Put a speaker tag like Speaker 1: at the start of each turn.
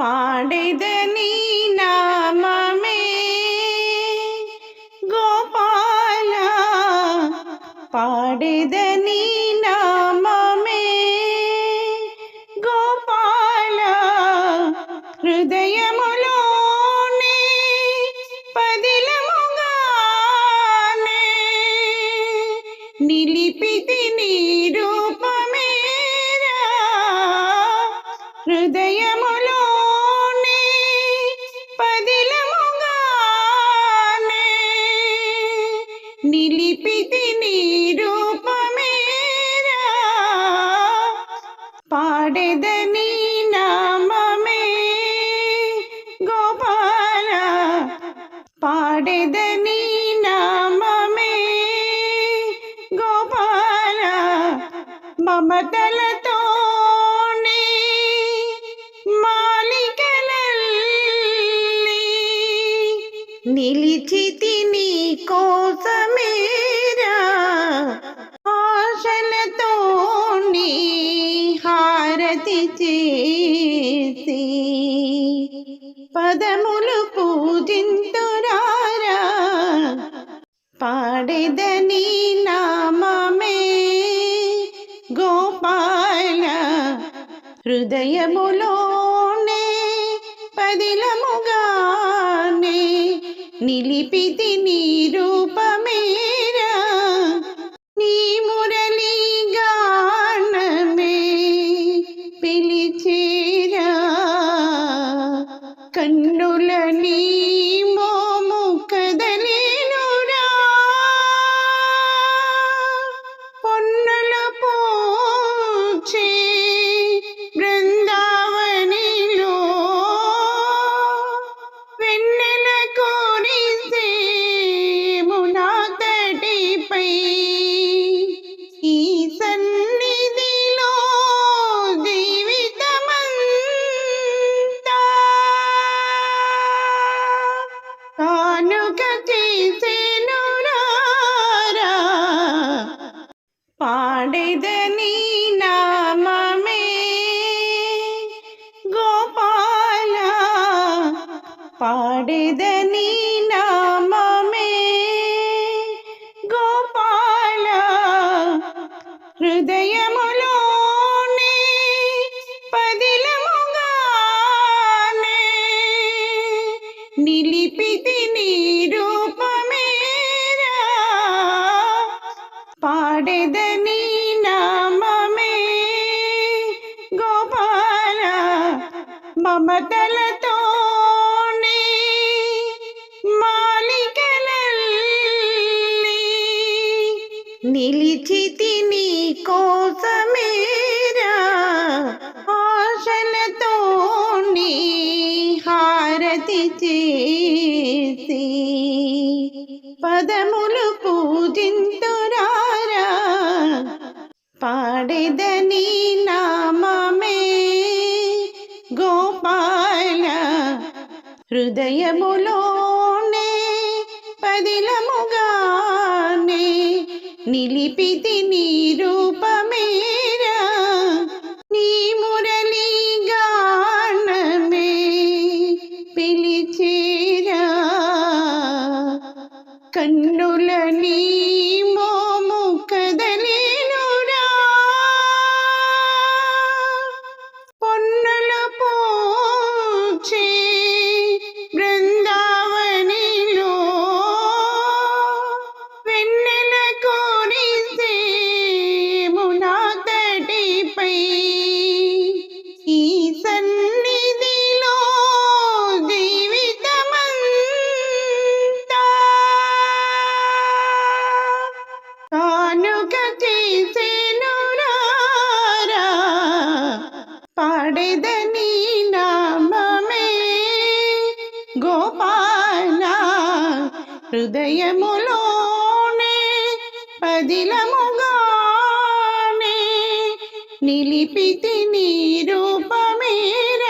Speaker 1: పాడేదని నామమే. గోపాల పాడేదని నామమే. గోపాల హృదయములోనే పదిలముగానే. నిలిపితి నీ రూపమేరా. హృదయములో నిలిపితి నీ రూపమేరా పాడెదని నామమే గోపాల. పాడెదని నామమే గోపాల. మమతలతో మాలికలల్లి నిలిచితి నీ కో చేసి పదములు పూజింతురారా? పాడేదని నామమే గోపాల హృదయములోనే పదిలముగానే నిలిపితి నీ రూపమే. కన్నుల నీ మోము కదలేనురా పాడేదని నామమే. గోపాల పాడేదని నామమే. గోపాల హృదయములోనే పదిలముగానే మమతలతోనే మాలికలల్లి నిలిచితి నీ కోసమేరా ఆశలతోని హారతి చేసి పదములు పూజింతురారా పాడేదని నామమే హృదయములోనే పదిలముగానే నిలిపితి నీ పాడేదని నామమే గోపాల హృదయములోనే పదిలముగానే నిలిపితి నీ రూపమేరా